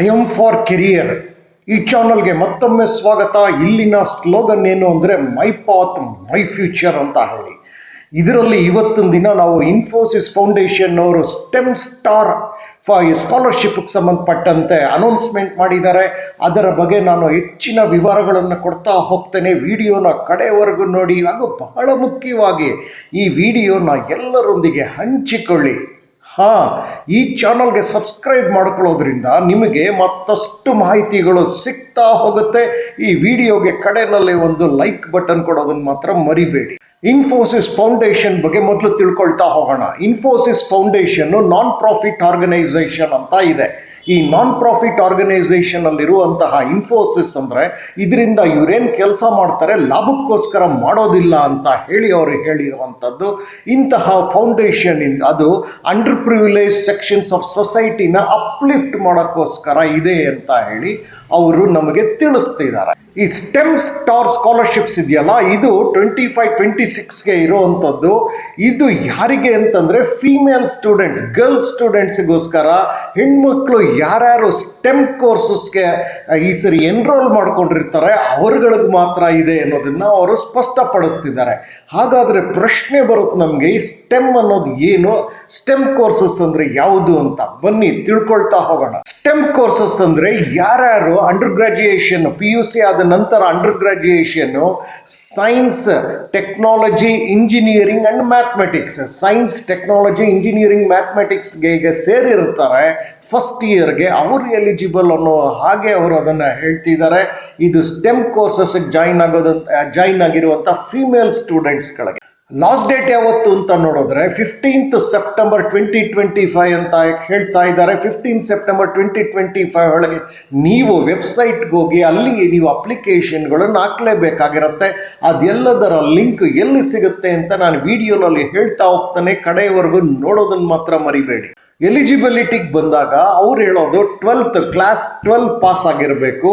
I M for career ಈ ಚಾನಲ್ಗೆ ಮತ್ತೊಮ್ಮೆ ಸ್ವಾಗತ. ಇಲ್ಲಿನ ಸ್ಲೋಗನ್ ಏನು ಅಂದರೆ ಮೈ ಪಾತ್ ಮೈ ಫ್ಯೂಚರ್ ಅಂತ ಹೇಳಿ. ಇದರಲ್ಲಿ ಇವತ್ತಿನ ದಿನ ನಾವು ಇನ್ಫೋಸಿಸ್ ಫೌಂಡೇಶನ್ ಅವರು ಸ್ಟೆಮ್ ಸ್ಟಾರ್ ಫಾರ್ ಸ್ಕಾಲರ್ಶಿಪ್ಗೆ ಸಂಬಂಧಪಟ್ಟಂತೆ ಅನೌನ್ಸ್ಮೆಂಟ್ ಮಾಡಿದ್ದಾರೆ. ಅದರ ಬಗ್ಗೆ ನಾನು ಹೆಚ್ಚಿನ ವಿವರಗಳನ್ನು ಕೊಡ್ತಾ ಹೋಗ್ತೇನೆ. ವಿಡಿಯೋನ ಕಡೆಯವರೆಗೂ ನೋಡಿ. ಹಾಗೂ ಬಹಳ ಮುಖ್ಯವಾಗಿ ಈ ವಿಡಿಯೋನ ಎಲ್ಲರೊಂದಿಗೆ ಹಂಚಿಕೊಳ್ಳಿ. ಹಾಂ ಈ ಚಾನಲ್ಗೆ ಸಬ್ಸ್ಕ್ರೈಬ್ ಮಾಡ್ಕೊಳ್ಳೋದ್ರಿಂದ ನಿಮಗೆ ಮತ್ತಷ್ಟು ಮಾಹಿತಿಗಳು ಸಿಗ್ತಾ ಹೋಗುತ್ತೆ. ಈ ವಿಡಿಯೋಗೆ ಕಡೆಯಲ್ಲಿ ಒಂದು ಲೈಕ್ ಬಟನ್ ಕೊಡೋದನ್ನು ಮಾತ್ರ ಮರಿಬೇಡಿ. ಇನ್ಫೋಸಿಸ್ ಫೌಂಡೇಶನ್ ಬಗ್ಗೆ ಮೊದಲು ತಿಳ್ಕೊಳ್ತಾ ಹೋಗೋಣ. Infosys foundation non profit organisation ಅಂತ ಇದೆ. ಈ ನಾನ್ ಪ್ರಾಫಿಟ್ ಆರ್ಗನೈಸೇಷನಲ್ಲಿರುವಂತಹ ಇನ್ಫೋಸಿಸ್ ಅಂದರೆ ಇದರಿಂದ ಇವರೇನು ಕೆಲಸ ಮಾಡ್ತಾರೆ, ಲಾಭಕ್ಕೋಸ್ಕರ ಮಾಡೋದಿಲ್ಲ ಅಂತ ಹೇಳಿ ಅವರು ಹೇಳಿರುವಂಥದ್ದು. ಇಂತಹ ಫೌಂಡೇಶನ್ ಅದು ಅಂಡರ್ ಪ್ರಿವಿಲೇಜ್ ಸೆಕ್ಷನ್ಸ್ ಆಫ್ ಸೊಸೈಟಿನ ಅಪ್ಲಿಫ್ಟ್ ಮಾಡೋಕ್ಕೋಸ್ಕರ ಇದೆ ಅಂತ ಹೇಳಿ ಅವರು ನಮಗೆ ತಿಳಿಸ್ತಿದ್ದಾರೆ. ಈ ಸ್ಟೆಮ್ ಸ್ಟಾರ್ ಸ್ಕಾಲರ್ಶಿಪ್ಸ್ ಇದೆಯಲ್ಲ, ಇದು ಟ್ವೆಂಟಿ ಫೈವ್ ಟ್ವೆಂಟಿ ಸಿಕ್ಸ್ಗೆ ಇರುವಂಥದ್ದು. ಇದು ಯಾರಿಗೆ ಅಂತಂದರೆ ಫೀಮೇಲ್ ಸ್ಟೂಡೆಂಟ್ಸ್ ಗರ್ಲ್ಸ್ ಸ್ಟೂಡೆಂಟ್ಸ್ಗೋಸ್ಕರ ಹೆಣ್ಮಕ್ಳು ಯಾರ್ಯಾರು ಸ್ಟೆಮ್ ಕೋರ್ಸಸ್ಗೆ ಈ ಸರಿ ಎನ್ರೋಲ್ ಮಾಡ್ಕೊಂಡಿರ್ತಾರೆ, ಅವ್ರಗಳಿಗೆ ಮಾತ್ರ ಇದೆ ಅನ್ನೋದನ್ನು ಅವರು ಸ್ಪಷ್ಟಪಡಿಸ್ತಿದ್ದಾರೆ. ಹಾಗಾದರೆ ಪ್ರಶ್ನೆ ಬರುತ್ತೆ ನಮಗೆ, ಈ ಸ್ಟೆಮ್ ಅನ್ನೋದು ಏನು? ಸ್ಟೆಮ್ ಕೋರ್ಸಸ್ ಅಂದರೆ ಯಾವುದು ಅಂತ? ಬನ್ನಿ, ತಿಳ್ಕೊಳ್ತಾ ಹೋಗೋಣ. ಸ್ಟೆಮ್ ಕೋರ್ಸಸ್ ಅಂದರೆ ಯಾರ್ಯಾರು under graduation P U C ಆದ ನಂತರ under ಗ್ರ್ಯಾಜುಯೇಷನ್ನು science technology engineering and mathematics science technology engineering ಮ್ಯಾಥಮೆಟಿಕ್ಸ್ಗೆ ಈಗ ಸೇರಿರ್ತಾರೆ. ಫಸ್ಟ್ ಇಯರ್ಗೆ ಅವರು ಎಲಿಜಿಬಲ್ ಅನ್ನೋ ಹಾಗೆ ಅವರು ಅದನ್ನು ಹೇಳ್ತಿದ್ದಾರೆ. ಇದು ಸ್ಟೆಮ್ ಕೋರ್ಸಸ್ಗೆ ಜಾಯ್ನ್ ಆಗೋದಂತ ಜಾಯ್ನ್ ಆಗಿರುವಂಥ ಫೀಮೇಲ್ ಸ್ಟೂಡೆಂಟ್ಸ್ಗಳಿಗೆ ಲಾಸ್ಟ್ ಡೇಟ್ ಯಾವತ್ತು ಅಂತ ನೋಡಿದ್ರೆ fifteenth September twenty twenty five ಅಂತ ಹೇಳ್ತಾ ಇದ್ದಾರೆ. Fifteen September twenty twenty five ಒಳಗೆ ನೀವು ವೆಬ್ಸೈಟ್ಗೆ ಹೋಗಿ ಅಲ್ಲಿ ನೀವು ಅಪ್ಲಿಕೇಶನ್ಗಳನ್ನು ಹಾಕಲೇಬೇಕಾಗಿರುತ್ತೆ. ಅದೆಲ್ಲದರ ಲಿಂಕ್ ಎಲ್ಲಿ ಸಿಗುತ್ತೆ ಅಂತ ನಾನು ವಿಡಿಯೋನಲ್ಲಿ ಹೇಳ್ತಾ ಹೋಗ್ತಾನೆ. ಕಡೆಯವರೆಗೂ ನೋಡೋದನ್ನು ಮಾತ್ರ ಮರಿಬೇಡಿ. ಎಲಿಜಿಬಿಲಿಟಿಗೆ ಬಂದಾಗ ಅವ್ರು ಹೇಳೋದು ಟ್ವೆಲ್ತ್ ಕ್ಲಾಸ್ ಟ್ವೆಲ್ ಪಾಸ್ ಆಗಿರಬೇಕು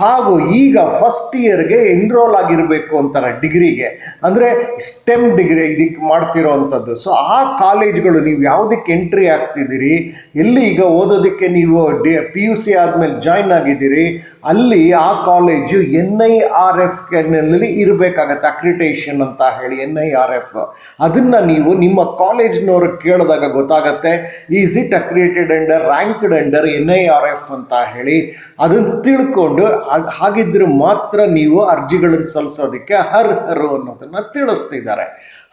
ಹಾಗೂ ಈಗ ಫಸ್ಟ್ ಇಯರ್ಗೆ ಎನ್ರೋಲ್ ಆಗಿರಬೇಕು ಅಂತಾರೆ ಡಿಗ್ರಿಗೆ. ಅಂದರೆ ಸ್ಟೆಮ್ ಡಿಗ್ರಿ ಇದಕ್ಕೆ ಮಾಡ್ತಿರೋ ಅಂಥದ್ದು ಸೊ ಆ ಕಾಲೇಜ್ಗಳು ನೀವು ಯಾವುದಕ್ಕೆ ಎಂಟ್ರಿ ಆಗ್ತಿದ್ದೀರಿ? ಎಲ್ಲಿ ಈಗ ಓದೋದಕ್ಕೆ ನೀವು ಡಿ ಪಿ ಯು ಸಿ ಆದಮೇಲೆ ಜಾಯ್ನ್ ಆಗಿದ್ದೀರಿ? ಅಲ್ಲಿ ಆ ಕಾಲೇಜು ಎನ್ ಐ ಆರ್ ಎಫ್ನಲ್ಲಿ ಇರಬೇಕಾಗತ್ತೆ ಅಕ್ರಿಟೇಷನ್ ಅಂತ ಹೇಳಿ ಎನ್ ಐ ಆರ್ ಎಫ್ ಅದನ್ನು ನೀವು ನಿಮ್ಮ ಕಾಲೇಜ್ನವ್ರಿಗೆ ಕೇಳಿದಾಗ ಗೊತ್ತಾಗತ್ತೆ is it accredited under ranked under N I R F ಅಂತ ಹೇಳಿ ಅದನ್ನು ತಿಳ್ಕೊಂಡು ಅದು ಹಾಗಿದ್ರೆ ಮಾತ್ರ ನೀವು ಅರ್ಜಿಗಳನ್ನು ಸಲ್ಲಿಸೋದಕ್ಕೆ ಅರ್ಹರು ಅನ್ನೋದನ್ನು ತಿಳಿಸ್ತಿದ್ದಾರೆ.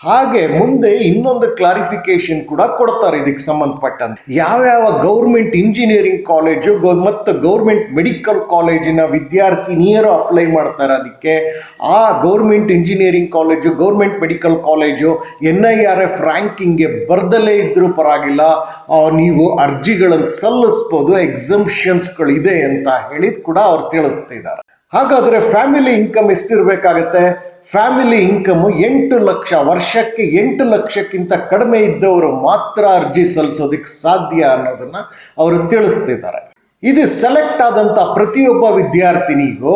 ಹಾಗೆ ಮುಂದೆ ಇನ್ನೊಂದು ಕ್ಲಾರಿಫಿಕೇಶನ್ ಕೂಡ ಕೊಡ್ತಾರೆ ಇದಕ್ಕೆ ಸಂಬಂಧಪಟ್ಟಂತೆ. ಯಾವ್ಯಾವ ಗೌರ್ಮೆಂಟ್ ಇಂಜಿನಿಯರಿಂಗ್ ಕಾಲೇಜು ಮತ್ತು ಗೌರ್ಮೆಂಟ್ ಮೆಡಿಕಲ್ ಕಾಲೇಜಿನ ವಿದ್ಯಾರ್ಥಿನಿಯರು ಅಪ್ಲೈ ಮಾಡ್ತಾರೆ ಅದಕ್ಕೆ, ಆ government engineering college government medical college N I R F ರ್ಯಾಂಕಿಂಗ್ಗೆ ಬರ್ದಲೇ ಇದ್ದರೂ ಪರವಾಗಿಲ್ಲ ನೀವು ಅರ್ಜಿಗಳನ್ನು ಸಲ್ಲಿಸ್ಬೋದು ಎಕ್ಸಂಪ್ಷನ್ಸ್ಗಳಿದೆ ಅಂತ ಹೇಳಿದ್ ಕೂಡ ಅವ್ರು ತಿಳಿಸ್ತಿದ್ದಾರೆ. ಹಾಗಾದರೆ ಫ್ಯಾಮಿಲಿ ಇನ್ಕಮ್ ಎಷ್ಟಿರಬೇಕಾಗತ್ತೆ? ಫ್ಯಾಮಿಲಿ ಇನ್ಕಮ್ ಎಂಟು ಲಕ್ಷ, ವರ್ಷಕ್ಕೆ ಎಂಟು ಲಕ್ಷಕ್ಕಿಂತ ಕಡಿಮೆ ಇದ್ದವರು ಮಾತ್ರ ಅರ್ಜಿ ಸಲ್ಲಿಸೋದಕ್ಕೆ ಸಾಧ್ಯ ಅನ್ನೋದನ್ನ ಅವರು ತಿಳಿಸ್ತಿದ್ದಾರೆ. ಇದು ಸೆಲೆಕ್ಟ್ ಆದಂಥ ಪ್ರತಿಯೊಬ್ಬ ವಿದ್ಯಾರ್ಥಿನಿಗೂ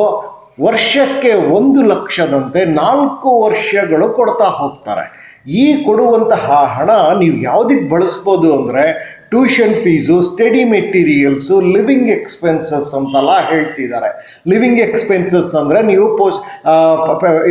ವರ್ಷಕ್ಕೆ ಒಂದು ಲಕ್ಷದಂತೆ ನಾಲ್ಕು ವರ್ಷಗಳು ಕೊಡ್ತಾ ಹೋಗ್ತಾರೆ. ಈ ಕೊಡುವಂತಹ ಹಣ ನೀವು ಯಾವುದಕ್ಕೆ ಬಳಸ್ಬೋದು ಅಂದರೆ tuition fees study materials living expenses ಅಂತೆಲ್ಲ ಹೇಳ್ತಿದ್ದಾರೆ. ಲಿವಿಂಗ್ ಎಕ್ಸ್ಪೆನ್ಸಸ್ ಅಂದರೆ ನೀವು ಪೋಸ್ಟ್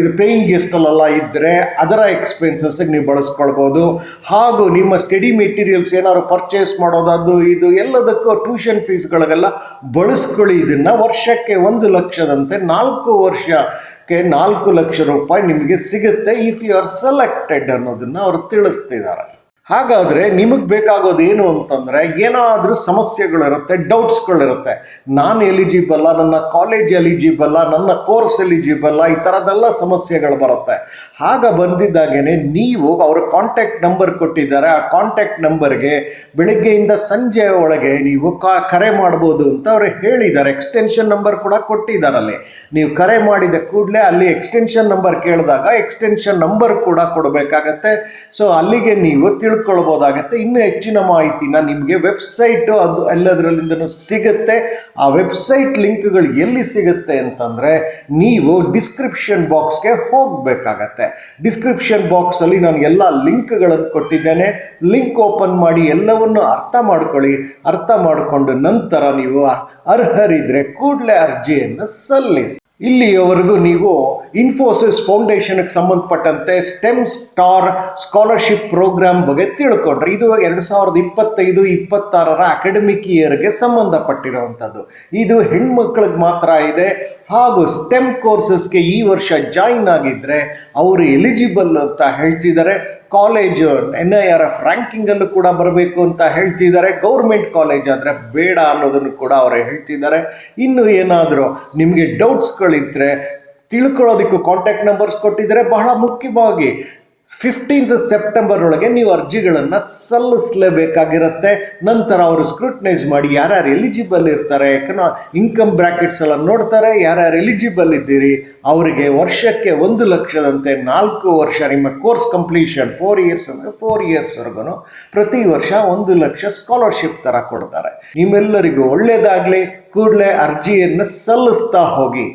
ಇದು ಪೇಯಿಂಗ್ ಗೆಸ್ಟಲ್ಲೆಲ್ಲ ಇದ್ದರೆ ಅದರ ಎಕ್ಸ್ಪೆನ್ಸಸ್ಗೆ ನೀವು ಬಳಸ್ಕೊಳ್ಬೋದು. ಹಾಗೂ ನಿಮ್ಮ ಸ್ಟಡಿ ಮೆಟೀರಿಯಲ್ಸ್ ಏನಾದ್ರು ಪರ್ಚೇಸ್ ಮಾಡೋದು, ಅದು, ಇದು ಎಲ್ಲದಕ್ಕೂ ಟ್ಯೂಷನ್ ಫೀಸ್ಗಳಿಗೆಲ್ಲ ಬಳಸ್ಕೊಳ್ಳಿ. ಇದನ್ನು ವರ್ಷಕ್ಕೆ ಒಂದು ಲಕ್ಷದಂತೆ ನಾಲ್ಕು ವರ್ಷಕ್ಕೆ ನಾಲ್ಕು ಲಕ್ಷ ರೂಪಾಯಿ ನಿಮಗೆ ಸಿಗುತ್ತೆ ಇಫ್ ಯು ಆರ್ ಸೆಲೆಕ್ಟೆಡ್ ಅನ್ನೋದನ್ನು ಅವರು ತಿಳಿಸ್ತಿದ್ದಾರೆ. ಹಾಗಾದರೆ ನಿಮಗೆ ಬೇಕಾಗೋದು ಏನು ಅಂತಂದರೆ ಏನಾದರೂ ಸಮಸ್ಯೆಗಳಿರುತ್ತೆ ಡೌಟ್ಸ್ಗಳಿರುತ್ತೆ ನಾನು ಎಲಿಜಿಬಲ್ಲ ನನ್ನ ಕಾಲೇಜ್ ಎಲಿಜಿಬಲ್ಲ ನನ್ನ ಕೋರ್ಸ್ ಎಲಿಜಿಬಲ್ಲ ಈ ಥರದ್ದೆಲ್ಲ ಸಮಸ್ಯೆಗಳು ಬರುತ್ತೆ. ಆಗ ಬಂದಿದ್ದಾಗೇ ನೀವು ಅವರ ಕಾಂಟ್ಯಾಕ್ಟ್ ನಂಬರ್ ಕೊಟ್ಟಿದ್ದಾರೆ. ಆ ಕಾಂಟ್ಯಾಕ್ಟ್ ನಂಬರ್ಗೆ ಬೆಳಗ್ಗೆಯಿಂದ ಸಂಜೆ ಒಳಗೆ ನೀವು ಕರೆ ಮಾಡ್ಬೋದು ಅಂತ ಅವರು ಹೇಳಿದ್ದಾರೆ. ಎಕ್ಸ್ಟೆನ್ಷನ್ ನಂಬರ್ ಕೂಡ ಕೊಟ್ಟಿದ್ದಾರೆ ಅಲ್ಲಿ. ನೀವು ಕರೆ ಮಾಡಿದ ಕೂಡಲೇ ಅಲ್ಲಿ ಎಕ್ಸ್ಟೆನ್ಷನ್ ನಂಬರ್ ಕೇಳಿದಾಗ ಎಕ್ಸ್ಟೆನ್ಷನ್ ನಂಬರ್ ಕೂಡ ಕೊಡಬೇಕಾಗತ್ತೆ. ಸೊ ಅಲ್ಲಿಗೆ ನೀವು ತಿಳ್ ತಿಳ್ಕೊಳ್ಬೋದಾಗತ್ತೆ. ಇನ್ನೂ ಹೆಚ್ಚಿನ ಮಾಹಿತಿನ ನಿಮಗೆ ವೆಬ್ಸೈಟು ಅದು ಎಲ್ಲದರಲ್ಲಿಂದನೂ ಸಿಗುತ್ತೆ. ಆ ವೆಬ್ಸೈಟ್ ಲಿಂಕ್ಗಳು ಎಲ್ಲಿ ಸಿಗುತ್ತೆ ಅಂತಂದರೆ ನೀವು ಡಿಸ್ಕ್ರಿಪ್ಷನ್ ಬಾಕ್ಸ್ಗೆ ಹೋಗಬೇಕಾಗತ್ತೆ. ಡಿಸ್ಕ್ರಿಪ್ಷನ್ ಬಾಕ್ಸಲ್ಲಿ ನಾನು ಎಲ್ಲ ಲಿಂಕ್ಗಳನ್ನು ಕೊಟ್ಟಿದ್ದೇನೆ. ಲಿಂಕ್ ಓಪನ್ ಮಾಡಿ ಎಲ್ಲವನ್ನು ಅರ್ಥ ಮಾಡ್ಕೊಳ್ಳಿ. ಅರ್ಥ ಮಾಡಿಕೊಂಡು ನಂತರ ನೀವು ಅರ್ಹರಿದ್ರೆ ಕೂಡಲೇ ಅರ್ಜಿಯನ್ನು ಸಲ್ಲಿಸಿ. ಇಲ್ಲಿಯವರೆಗೂ ನೀವು ಇನ್ಫೋಸಿಸ್ ಫೌಂಡೇಶನ್ಗೆ ಸಂಬಂಧಪಟ್ಟಂತೆ ಸ್ಟೆಮ್ ಸ್ಟಾರ್ ಸ್ಕಾಲರ್ಶಿಪ್ ಪ್ರೋಗ್ರಾಮ್ ಬಗ್ಗೆ ತಿಳ್ಕೊಂಡ್ರೆ ಇದು ಎರಡು ಸಾವಿರದ ಇಪ್ಪತ್ತೈದು, ಇಪ್ಪತ್ತಾರರ ಅಕಾಡೆಮಿಕ್ ಇಯರ್ಗೆ ಸಂಬಂಧಪಟ್ಟಿರುವಂಥದ್ದು. ಇದು ಹೆಣ್ಮಕ್ಳಿಗೆ ಮಾತ್ರ ಇದೆ. ಹಾಗೂ ಸ್ಟೆಮ್ ಕೋರ್ಸಸ್ಗೆ ಈ ವರ್ಷ ಜಾಯಿನ್ ಆಗಿದ್ದರೆ ಅವರು ಎಲಿಜಿಬಲ್ ಅಂತ ಹೇಳ್ತಿದ್ದಾರೆ. College N I R F ರ್ಯಾಂಕಿಂಗಲ್ಲೂ ಕೂಡ ಬರಬೇಕು ಅಂತ ಹೇಳ್ತಿದ್ದಾರೆ. ಗೌರ್ಮೆಂಟ್ ಕಾಲೇಜ್ ಆದರೆ ಬೇಡ ಅನ್ನೋದನ್ನು ಕೂಡ ಅವರು ಹೇಳ್ತಿದ್ದಾರೆ. ಇನ್ನು ಏನಾದರೂ ನಿಮಗೆ ಡೌಟ್ಸ್ಗಳಿದ್ದರೆ ತಿಳ್ಕೊಳ್ಳೋದಕ್ಕೂ ಕಾಂಟ್ಯಾಕ್ಟ್ ನಂಬರ್ಸ್ ಕೊಟ್ಟಿದ್ದಾರೆ. ಬಹಳ ಮುಖ್ಯವಾಗಿ ಫಿಫ್ಟೀನ್ತ್ ಸೆಪ್ಟೆಂಬರ್ ಒಳಗೆ ನೀವು ಅರ್ಜಿಗಳನ್ನು ಸಲ್ಲಿಸಲೇಬೇಕಾಗಿರುತ್ತೆ. ನಂತರ ಅವರು ಸ್ಕ್ರೂಟ್ನೈಸ್ ಮಾಡಿ ಯಾರ್ಯಾರು ಎಲಿಜಿಬಲ್ ಇರ್ತಾರೆ. ಯಾಕಂದ್ರೆ ಇನ್ಕಮ್ ಬ್ರ್ಯಾಕೆಟ್ಸ್ ಎಲ್ಲ ನೋಡ್ತಾರೆ, ಯಾರ್ಯಾರು ಎಲಿಜಿಬಲ್ ಇದ್ದೀರಿ, ಅವರಿಗೆ ವರ್ಷಕ್ಕೆ ಒಂದು ಲಕ್ಷದಂತೆ ನಾಲ್ಕು ವರ್ಷ ನಿಮ್ಮ ಕೋರ್ಸ್ ಕಂಪ್ಲೀಷನ್ ಫೋರ್ ಇಯರ್ಸ್ ಅಂದರೆ ಫೋರ್ ಇಯರ್ಸ್ವರೆಗೂ ಪ್ರತಿ ವರ್ಷ ಒಂದು ಲಕ್ಷ ಸ್ಕಾಲರ್ಶಿಪ್ ಥರ ಕೊಡ್ತಾರೆ. ನಿಮ್ಮೆಲ್ಲರಿಗೂ ಒಳ್ಳೆಯದಾಗಲಿ ಕೂಡಲೇ ಅರ್ಜಿಯನ್ನು ಸಲ್ಲಿಸ್ತಾ ಹೋಗಿ.